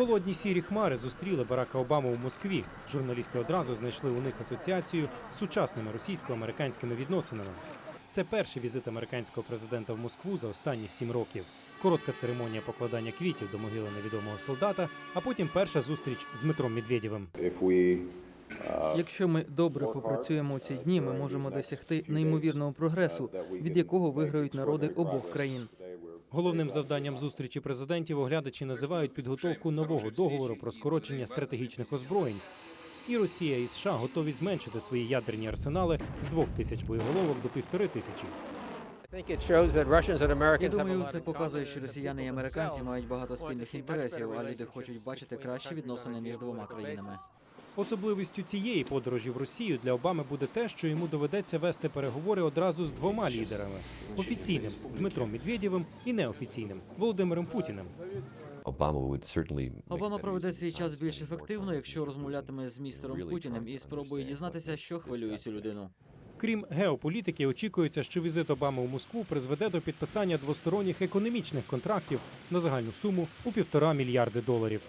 Холодні сірі хмари зустріли Барака Обаму у Москві. Журналісти одразу знайшли у них асоціацію з сучасними російсько-американськими відносинами. Це перший візит американського президента в Москву за останні сім років. Коротка церемонія покладання квітів до могили невідомого солдата, а потім перша зустріч з Дмитром Медведєвим. Якщо ми добре попрацюємо у ці дні, ми можемо досягти неймовірного прогресу, від якого виграють народи обох країн. Головним завданням зустрічі президентів оглядачі називають підготовку нового договору про скорочення стратегічних озброєнь. І Росія і США готові зменшити свої ядерні арсенали з двох тисяч боєголовок до півтори тисячі. Я думаю, це показує, що росіяни і американці мають багато спільних інтересів, а люди хочуть бачити кращі відносини між двома країнами. Особливістю цієї подорожі в Росію для Обами буде те, що йому доведеться вести переговори одразу з двома лідерами: офіційним Дмитром Медведєвим і неофіційним Володимиром Путіним. Обама проведе свій час більш ефективно, якщо розмовлятиме з містером Путіним і спробує дізнатися, що хвилює цю людину. Крім геополітики, очікується, що візит Обами у Москву призведе до підписання двосторонніх економічних контрактів на загальну суму у півтора мільярди доларів.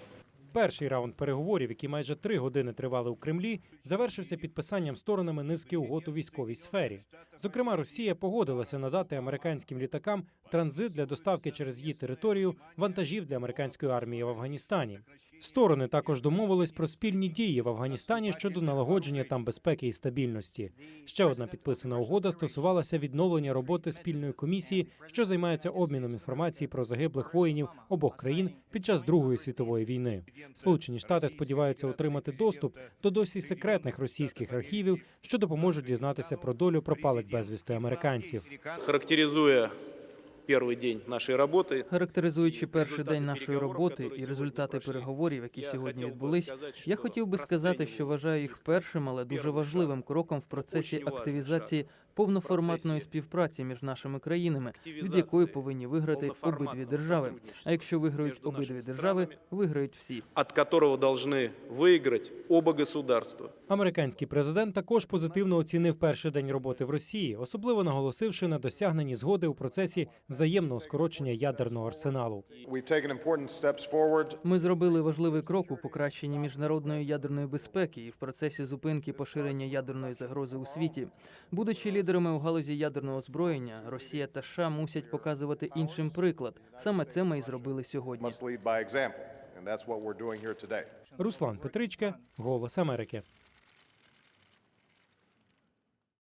Перший раунд переговорів, які майже три години тривали у Кремлі, завершився підписанням сторонами низки угод у військовій сфері. Зокрема, Росія погодилася надати американським літакам транзит для доставки через її територію вантажів для американської армії в Афганістані. Сторони також домовились про спільні дії в Афганістані щодо налагодження там безпеки і стабільності. Ще одна підписана угода стосувалася відновлення роботи спільної комісії, що займається обміном інформації про загиблих воїнів обох країн під час Другої світової війни. Сполучені Штати сподіваються отримати доступ до досі секретних російських архівів, що допоможуть дізнатися про долю пропалих безвісти американців. Характеризуя первый день нашей работы, Характеризуючи перший день нашої роботи і результати переговорів, які сьогодні відбулись, я хотів би сказати, що вважаю їх першим, але дуже важливим кроком в процесі активізації повноформатної співпраці між нашими країнами, від якої повинні виграти обидві держави. А якщо виграють обидві держави, виграють всі. от которого должны выиграть оба государства. Американський президент також позитивно оцінив перший день роботи в Росії, особливо наголосивши на досягненні згоди у процесі взаємного скорочення ядерного арсеналу. Ми зробили важливий крок у покращенні міжнародної ядерної безпеки і в процесі зупинки поширення ядерної загрози у світі. Будучи лідерами у галузі ядерного озброєння, Росія та США мусять показувати іншим приклад. Саме це ми і зробили сьогодні. Руслан Петричка, Голос Америки.